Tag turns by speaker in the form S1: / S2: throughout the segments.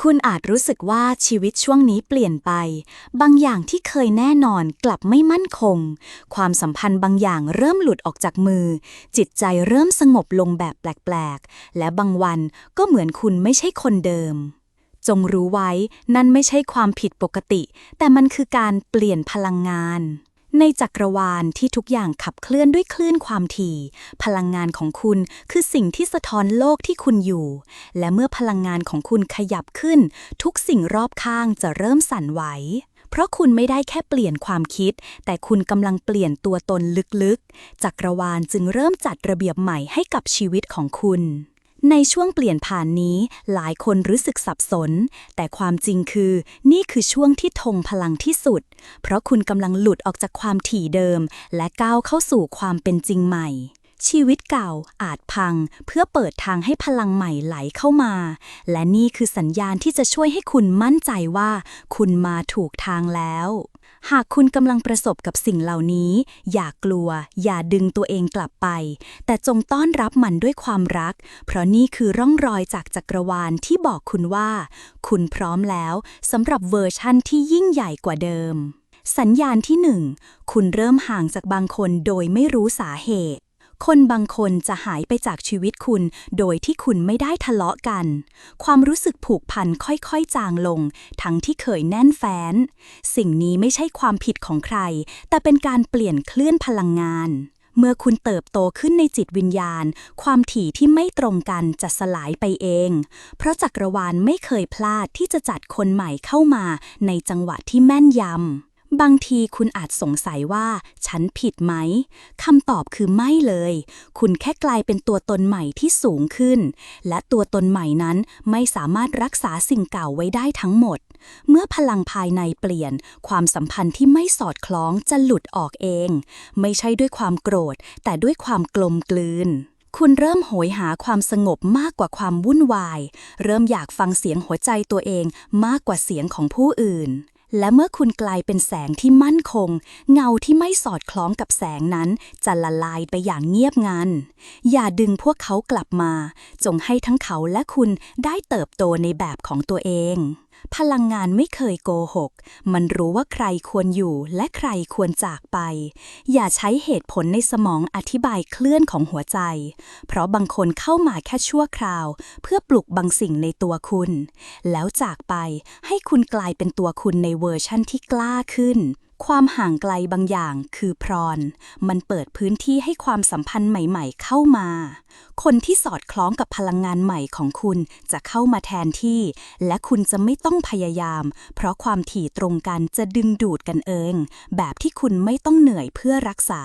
S1: คุณอาจรู้สึกว่าชีวิตช่วงนี้เปลี่ยนไป บางอย่างที่เคยแน่นอนกลับไม่มั่นคง ความสัมพันธ์บางอย่างเริ่มหลุดออกจากมือ จิตใจเริ่มสงบลงแบบแปลกๆ และบางวันก็เหมือนคุณไม่ใช่คนเดิม จงรู้ไว้นั่นไม่ใช่ความผิดปกติ แต่มันคือการเปลี่ยนพลังงาน ในจักรวาลที่ทุกอย่างขับเคลื่อนด้วยคลื่นความถี่ พลังงานของคุณคือสิ่งที่สะท้อนโลกที่คุณอยู่ และเมื่อพลังงานของคุณขยับขึ้น ทุกสิ่งรอบข้างจะเริ่มสั่นไหว เพราะคุณไม่ได้แค่เปลี่ยนความคิด แต่คุณกำลังเปลี่ยนตัวตนลึกๆ จักรวาลจึงเริ่มจัดระเบียบใหม่ให้กับชีวิตของคุณ ในช่วงเปลี่ยนผ่านนี้หลายคนรู้สึกสับสน แต่ความจริงคือนี่คือช่วงที่ทงพลังที่สุด เพราะคุณกำลังหลุดออกจากความถี่เดิม และก้าวเข้าสู่ความเป็นจริงใหม่ ชีวิตเก่าอาจพัง เพื่อเปิดทางให้พลังใหม่ไหลเข้ามา และนี่คือสัญญาณที่จะช่วยให้คุณมั่นใจว่า คุณมาถูกทางแล้ว หากคุณกำลังประสบกับสิ่งเหล่านี้ อย่ากลัว อย่าดึงตัวเองกลับไป แต่จงต้อนรับมันด้วยความรัก เพราะนี่คือร่องรอยจากจักรวาลที่บอกคุณว่า คุณพร้อมแล้วสำหรับเวอร์ชั่นที่ยิ่งใหญ่กว่าเดิมสัญญาณที่หนึ่งคุณเริ่มห่างจากบางคนโดยไม่รู้สาเหตุ คนบางคนจะหายไปจากชีวิตคุณ โดยที่คุณไม่ได้ทะเลาะกัน ความรู้สึกผูกพันค่อยๆจางลง ทั้งที่เคยแน่นแฟ้น สิ่งนี้ไม่ใช่ความผิดของใคร แต่เป็นการเปลี่ยนเคลื่อนพลังงาน เมื่อคุณเติบโตขึ้นในจิตวิญญาณ ความถี่ที่ไม่ตรงกันจะสลายไปเอง เพราะจักรวาลไม่เคยพลาดที่จะจัดคนใหม่เข้ามาในจังหวะที่แม่นยำ บางทีคุณอาจสงสัยว่า ฉันผิดไหมคำตอบคือไม่เลย คุณแค่กลายเป็นตัวตนใหม่ที่สูงขึ้น และตัวตนใหม่นั้นไม่สามารถรักษาสิ่งเก่าไว้ได้ทั้งหมด เมื่อพลังภายในเปลี่ยน ความสัมพันธ์ที่ไม่สอดคล้องจะหลุดออกเอง ไม่ใช่ด้วยความโกรธ แต่ด้วยความกลมกลืนคุณเริ่มโหยหาความสงบมากกว่าความวุ่นวาย เริ่มอยากฟังเสียงหัวใจตัวเองมากกว่าเสียงของผู้อื่น และเมื่อคุณกลายเป็นแสงที่มั่นคง เงาที่ไม่สอดคล้องกับแสงนั้น จะละลายไปอย่างเงียบงัน อย่าดึงพวกเขากลับมา จงให้ทั้งเขาและคุณได้เติบโตในแบบของตัวเองพลังงานไม่เคยโกหก มันรู้ว่าใครควรอยู่และใครควรจากไป อย่าใช้เหตุผลในสมองอธิบายเคลื่อนของหัวใจ เพราะบางคนเข้ามาแค่ชั่วคราว เพื่อปลุกบางสิ่งในตัวคุณ แล้วจากไปให้คุณกลายเป็นตัวคุณในเวอร์ชั่นที่กล้าขึ้น ความห่างไกลบางอย่างคือพรอน มันเปิดพื้นที่ให้ความสัมพันธ์ใหม่ๆเข้ามา คนที่สอดคล้องกับพลังงานใหม่ของคุณจะเข้ามาแทนที่ และคุณจะไม่ต้องพยายาม เพราะความถี่ตรงกันจะดึงดูดกันเอง แบบที่คุณไม่ต้องเหนื่อยเพื่อรักษา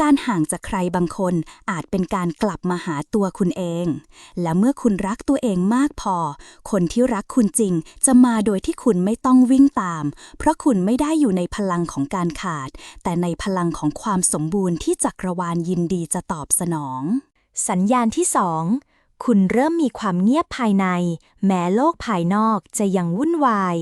S1: การห่างจากใครบางคนอาจเป็นการกลับมาหาตัวคุณเอง และเมื่อคุณรักตัวเองมากพอ คนที่รักคุณจริงจะมาโดยที่คุณไม่ต้องวิ่งตาม เพราะคุณไม่ได้อยู่ในพลังของการขาด แต่ในพลังของความสมบูรณ์ที่จักรวาลยินดีจะตอบสนอง
S2: สัญญาณที่สองคุณเริ่มมีความเงียบภายใน แม้โลกภายนอกจะยังวุ่นวาย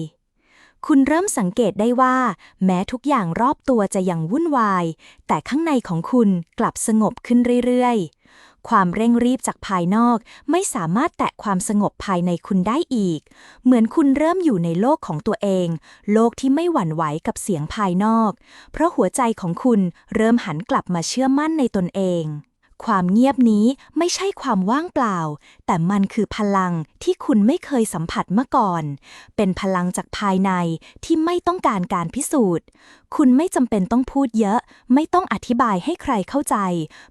S2: คุณเริ่มสังเกตได้ว่า แม้ทุกอย่างรอบตัวจะยังวุ่นวาย แต่ข้างในของคุณกลับสงบขึ้นเรื่อยๆ ความเร่งรีบจากภายนอก ไม่สามารถแตะความสงบภายในคุณได้อีก เหมือนคุณเริ่มอยู่ในโลกของตัวเอง โลกที่ไม่หวั่นไหวกับเสียงภายนอก เพราะหัวใจของคุณเริ่มหันกลับมาเชื่อมั่นในตนเอง ความเงียบนี้ไม่ใช่ความว่างเปล่า แต่มันคือพลังที่คุณไม่เคยสัมผัสมาก่อน เป็นพลังจากภายในที่ไม่ต้องการการพิสูจน์ คุณไม่จำเป็นต้องพูดเยอะ ไม่ต้องอธิบายให้ใครเข้าใจ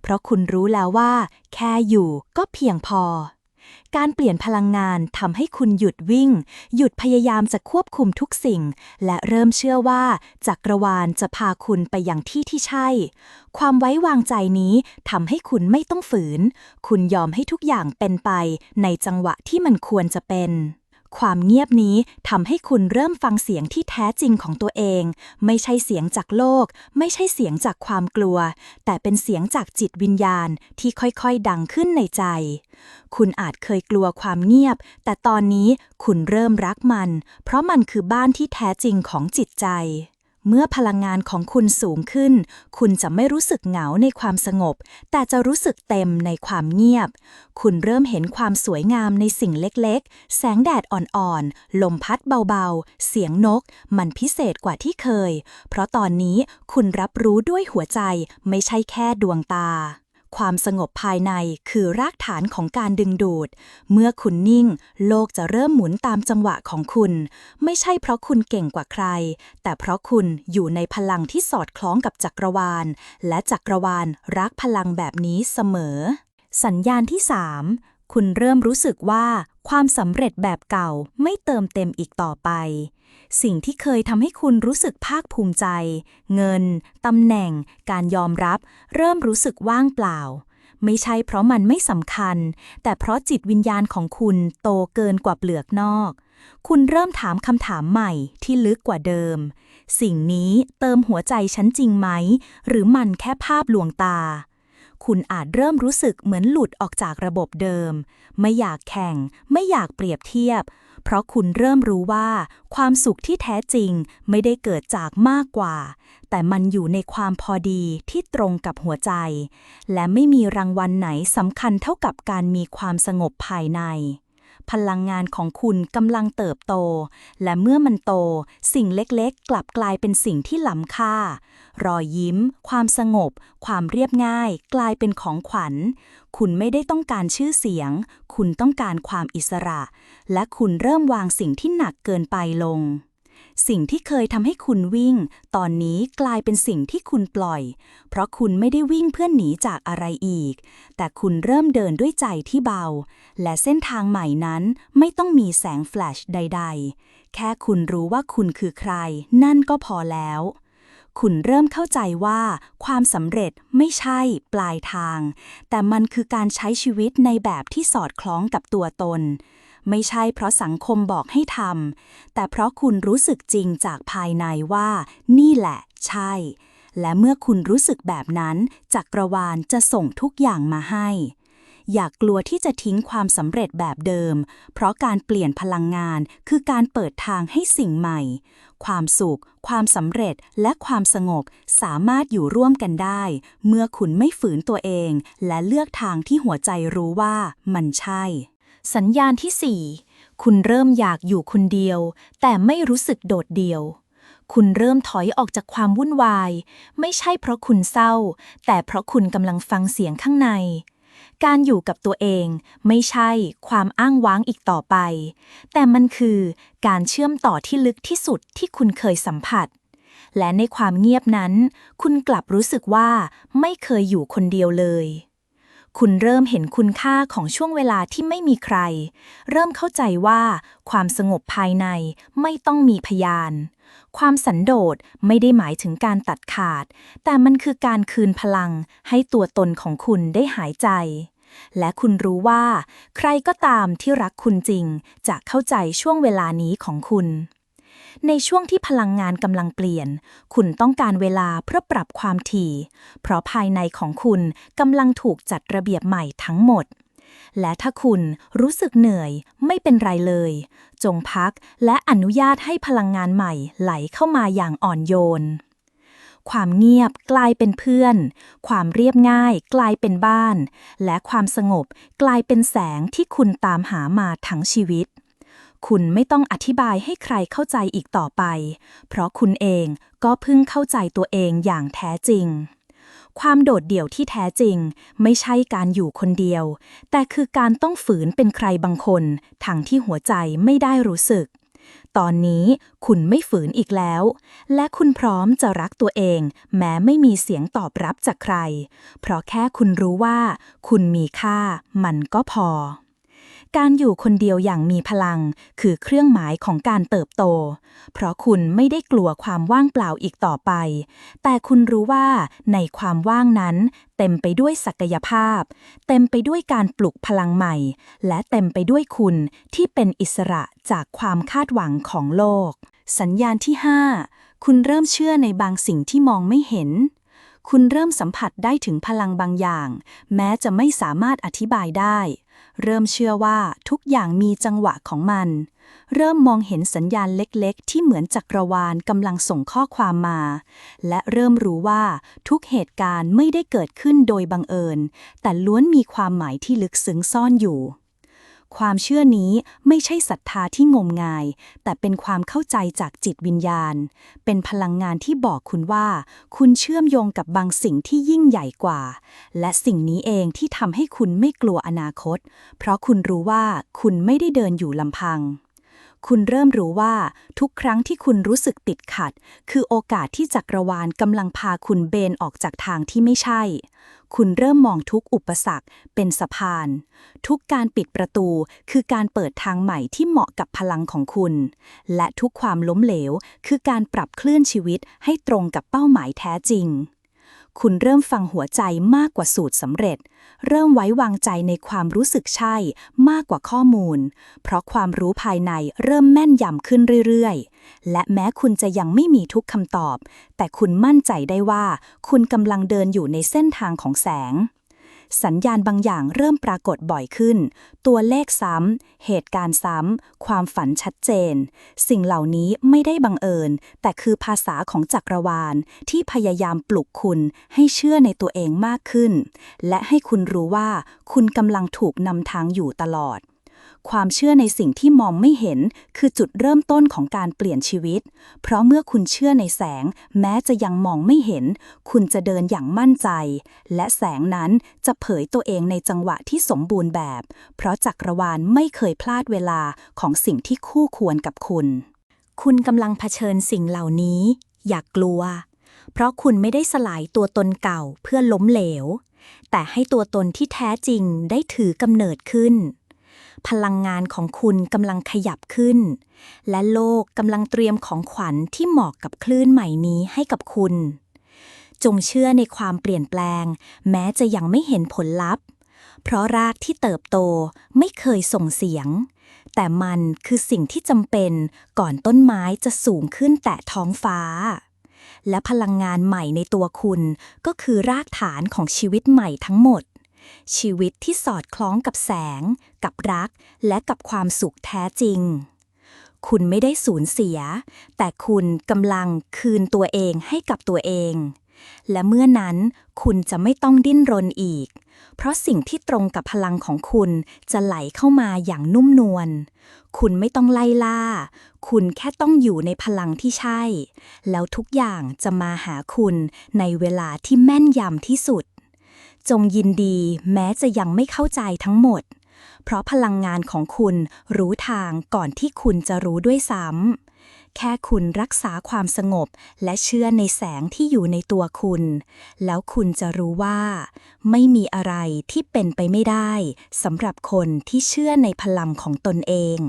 S2: เพราะคุณรู้แล้วว่า แค่อยู่ก็เพียงพอ การเปลี่ยนพลังงานทำให้คุณหยุดวิ่ง หยุดพยายามจะควบคุมทุกสิ่ง และเริ่มเชื่อว่าจักรวาลจะพาคุณไปอย่างที่ที่ใช่ ความไว้วางใจนี้ทำให้คุณไม่ต้องฝืน คุณยอมให้ทุกอย่างเป็นไปในจังหวะที่มันควรจะเป็น ความเงียบนี้ทำให้คุณเริ่มฟังเสียงที่แท้จริงของตัวเอง ไม่ใช่เสียงจากโลก ไม่ใช่เสียงจากความกลัว แต่เป็นเสียงจากจิตวิญญาณที่ค่อยๆ ดังขึ้นในใจ คุณอาจเคยกลัวความเงียบ แต่ตอนนี้คุณเริ่มรักมัน เพราะมันคือบ้านที่แท้จริงของจิตใจ เมื่อพลังงานของคุณสูงขึ้น คุณจะไม่รู้สึกเหงาในความสงบ แต่จะรู้สึกเต็มในความเงียบ คุณเริ่มเห็นความสวยงามในสิ่งเล็กๆ แสงแดดอ่อนๆ ลมพัดเบาๆ เสียงนก มันพิเศษกว่าที่เคย เพราะตอนนี้คุณรับรู้ด้วยหัวใจไม่ใช่แค่ดวงตา ความสงบภายในคือรากฐานของการดึงดูด เมื่อคุณนิ่ง โลกจะเริ่มหมุนตามจังหวะของคุณ ไม่ใช่เพราะคุณเก่งกว่าใคร แต่เพราะคุณอยู่ในพลังที่สอดคล้องกับจักรวาล และจักรวาลรักพลังแบบนี้เสมอ สัญญาณที่ 3 คุณเริ่มรู้สึกว่าความสำเร็จแบบเก่าไม่เติมเต็มอีกต่อไป สิ่งที่เคยทำให้คุณรู้สึกภาคภูมิใจ เงินตำแหน่ง การยอมรับ เริ่มรู้สึกว่างเปล่า ไม่ใช่เพราะมันไม่สำคัญ แต่เพราะจิตวิญญาณของคุณโตเกินกว่าเปลือกนอก คุณเริ่มถามคำถามใหม่ที่ลึกกว่าเดิม สิ่งนี้เติมหัวใจฉันจริงไหม หรือมันแค่ภาพลวงตาคุณอาจเริ่มรู้สึกเหมือนหลุดออกจากระบบเดิม ไม่อยากแข่ง ไม่อยากเปรียบเทียบ เพราะคุณเริ่มรู้ว่า ความสุขที่แท้จริงไม่ได้เกิดจากมากกว่า แต่มันอยู่ในความพอดีที่ตรงกับหัวใจ และไม่มีรางวัลไหนสำคัญเท่ากับการมีความสงบภายใน พลังงานของคุณกำลังเติบโต และเมื่อมันโต สิ่งเล็กๆ กลับกลายเป็นสิ่งที่ล้ำค่า รอยยิ้ม ความสงบ ความเรียบง่าย กลายเป็นของขวัญ คุณไม่ได้ต้องการชื่อเสียง คุณต้องการความอิสระ และคุณเริ่มวางสิ่งที่หนักเกินไปลง สิ่งที่เคยทำให้คุณวิ่ง ตอนนี้กลายเป็นสิ่งที่คุณปล่อย เพราะคุณไม่ได้วิ่งเพื่อหนีจากอะไรอีก แต่คุณเริ่มเดินด้วยใจที่เบา และเส้นทางใหม่นั้นไม่ต้องมีแสงแฟลชใด ๆ แค่คุณรู้ว่าคุณคือใคร นั่นก็พอแล้ว คุณเริ่มเข้าใจว่า ความสำเร็จไม่ใช่ปลายทาง แต่มันคือการใช้ชีวิตในแบบที่สอดคล้องกับตัวตน ไม่ใช่เพราะสังคมบอกให้ทำแต่เพราะคุณรู้สึกจริงจากภายในว่า นี่แหละ ใช่ และเมื่อคุณรู้สึกแบบนั้นจักรวาลจะส่งทุกอย่างมาให้ อย่ากกลัวที่จะทิ้งความสำเร็จแบบเดิม เพราะการเปลี่ยนพลังงานคือการเปิดทางให้สิ่งใหม่ ความสุข ความสำเร็จและความสงบสามารถอยู่ร่วมกันได้ เมื่อคุณไม่ฝืนตัวเอง และเลือกทางที่หัวใจรู้ว่ามันใช่ สัญญาณที่ 4 คุณเริ่มอยากอยู่คนเดียว แต่ไม่รู้สึกโดดเดี่ยว คุณเริ่มถอยออกจากความวุ่นวาย ไม่ใช่เพราะคุณเศร้า แต่เพราะคุณกำลังฟังเสียงข้างใน การอยู่กับตัวเองไม่ใช่ความอ้างว้างอีกต่อไป แต่มันคือการเชื่อมต่อที่ลึกที่สุดที่คุณเคยสัมผัส และในความเงียบนั้น คุณกลับรู้สึกว่าไม่เคยอยู่คนเดียวเลย คุณเริ่มเห็นคุณค่าของช่วงเวลาที่ไม่มีใคร เริ่มเข้าใจว่าความสงบภายในไม่ต้องมีพยาน ความสันโดษไม่ได้หมายถึงการตัดขาด แต่มันคือการคืนพลังให้ตัวตนของคุณได้หายใจ และคุณรู้ว่า ใครก็ตามที่รักคุณจริง จะเข้าใจช่วงเวลานี้ของคุณ ในช่วงที่พลังงานกำลังเปลี่ยน คุณต้องการเวลาเพื่อปรับความถี่ เพราะภายในของคุณกำลังถูกจัดระเบียบใหม่ทั้งหมด และถ้าคุณรู้สึกเหนื่อยไม่เป็นไรเลย จงพักและอนุญาตให้พลังงานใหม่ไหลเข้ามาอย่างอ่อนโยนความเงียบกลายเป็นเพื่อน ความเรียบง่ายกลายเป็นบ้าน และความสงบกลายเป็นแสงที่คุณตามหามาทั้งชีวิต คุณไม่ต้องอธิบายให้ใครเข้าใจอีกต่อไป เพราะคุณเองก็เพิ่งเข้าใจตัวเองอย่างแท้จริง ความโดดเดี่ยวที่แท้จริง ไม่ใช่การอยู่คนเดียว แต่คือการต้องฝืนเป็นใครบางคนทั้งที่หัวใจไม่ได้รู้สึก ตอนนี้คุณไม่ฝืนอีกแล้ว และคุณพร้อมจะรักตัวเอง แม้ไม่มีเสียงตอบรับจากใคร เพราะแค่คุณรู้ว่า คุณมีค่า มันก็พอ การอยู่คนเดียวอย่างมีพลัง คือเครื่องหมายของการเติบโต เพราะคุณไม่ได้กลัวความว่างเปล่าอีกต่อไป แต่คุณรู้ว่าในความว่างนั้น เต็มไปด้วยศักยภาพ เต็มไปด้วยการปลุกพลังใหม่ และเต็มไปด้วยคุณที่เป็นอิสระจากความคาดหวังของโลก สัญญาณที่ 5 คุณเริ่มเชื่อในบางสิ่งที่มองไม่เห็น
S1: คุณเริ่มสัมผัสได้ถึงพลังบางอย่าง แม้จะไม่สามารถอธิบายได้ เริ่มเชื่อว่าทุกอย่างมีจังหวะของมัน เริ่มมองเห็นสัญญาณเล็กๆ ที่เหมือนจักรวาลกำลังส่งข้อความมา และเริ่มรู้ว่าทุกเหตุการณ์ไม่ได้เกิดขึ้นโดยบังเอิญ แต่ล้วนมีความหมายที่ลึกซึ้งซ่อนอยู่ ความเชื่อนี้ไม่ใช่ศรัทธาที่งมงาย แต่เป็นความเข้าใจจากจิตวิญญาณ เป็นพลังงานที่บอกคุณว่า คุณเชื่อมโยงกับบางสิ่งที่ยิ่งใหญ่กว่า และสิ่งนี้เองที่ทำให้คุณไม่กลัวอนาคต เพราะคุณรู้ว่าคุณไม่ได้เดินอยู่ลำพัง คุณเริ่มรู้ว่าทุกครั้งที่คุณรู้สึกติดขัด คือโอกาสที่จักรวาลกำลังพาคุณเบนออกจากทางที่ไม่ใช่ คุณเริ่มมองทุกอุปสรรคเป็นสะพาน ทุกการปิดประตูคือการเปิดทางใหม่ที่เหมาะกับพลังของคุณ และทุกความล้มเหลว คือการปรับเคลื่อนชีวิตให้ตรงกับเป้าหมายแท้จริง คุณเริ่มฟังหัวใจมากกว่าสูตรสำเร็จ เริ่มไว้วางใจในความรู้สึกใช่มากกว่าข้อมูล เพราะความรู้ภายในเริ่มแม่นยำขึ้นเรื่อยๆ และแม้คุณจะยังไม่มีทุกคำตอบ แต่คุณมั่นใจได้ว่า คุณกำลังเดินอยู่ในเส้นทางของแสง สัญญาณบางอย่างเริ่มปรากฏบ่อยขึ้น ตัวเลขซ้ำ เหตุการณ์ซ้ำ ความฝันชัดเจน สิ่งเหล่านี้ไม่ได้บังเอิญ แต่คือภาษาของจักรวาล ที่พยายามปลุกคุณให้เชื่อในตัวเองมากขึ้น และให้คุณรู้ว่าคุณกำลังถูกนำทางอยู่ตลอด ความเชื่อในสิ่งที่มองไม่เห็น คือจุดเริ่มต้นของการเปลี่ยนชีวิต เพราะเมื่อคุณเชื่อในแสง แม้จะยังมองไม่เห็น คุณจะเดินอย่างมั่นใจ และแสงนั้นจะเผยตัวเองในจังหวะที่สมบูรณ์แบบ เพราะจักรวาลไม่เคยพลาดเวลาของสิ่งที่คู่ควรกับคุณ
S2: คุณกำลังเผชิญสิ่งเหล่านี้ อย่ากกลัว เพราะคุณไม่ได้สลายตัวตนเก่าเพื่อล้มเหลว แต่ให้ตัวตนที่แท้จริงได้ถือกำเนิดขึ้น พลังงานของคุณกำลังขยับขึ้น และโลกกำลังเตรียมของขวัญที่เหมาะกับคลื่นใหม่นี้ให้กับคุณ จงเชื่อในความเปลี่ยนแปลง แม้จะยังไม่เห็นผลลัพธ์ เพราะรากที่เติบโตไม่เคยส่งเสียง แต่มันคือสิ่งที่จำเป็นก่อนต้นไม้จะสูงขึ้นแตะท้องฟ้าและพลังงานใหม่ในตัวคุณก็คือรากฐานของชีวิตใหม่ทั้งหมด ชีวิตที่สอดคล้องกับแสง กับรัก และกับความสุขแท้จริง คุณไม่ได้สูญเสีย แต่คุณกำลังคืนตัวเองให้กับตัวเอง และเมื่อนั้นคุณจะไม่ต้องดิ้นรนอีก เพราะสิ่งที่ตรงกับพลังของคุณจะไหลเข้ามาอย่างนุ่มนวล คุณไม่ต้องไล่ล่า คุณแค่ต้องอยู่ในพลังที่ใช่ แล้วทุกอย่างจะมาหาคุณในเวลาที่แม่นยำที่สุด จงยินดีแม้จะยังไม่เข้าใจทั้งหมด เพราะพลังงานของคุณรู้ทางก่อนที่คุณจะรู้ด้วยซ้ำ แค่คุณรักษาความสงบและเชื่อในแสงที่อยู่ในตัวคุณ แล้วคุณจะรู้ว่า ไม่มีอะไรที่เป็นไปไม่ได้สำหรับคนที่เชื่อในพลังของตนเอง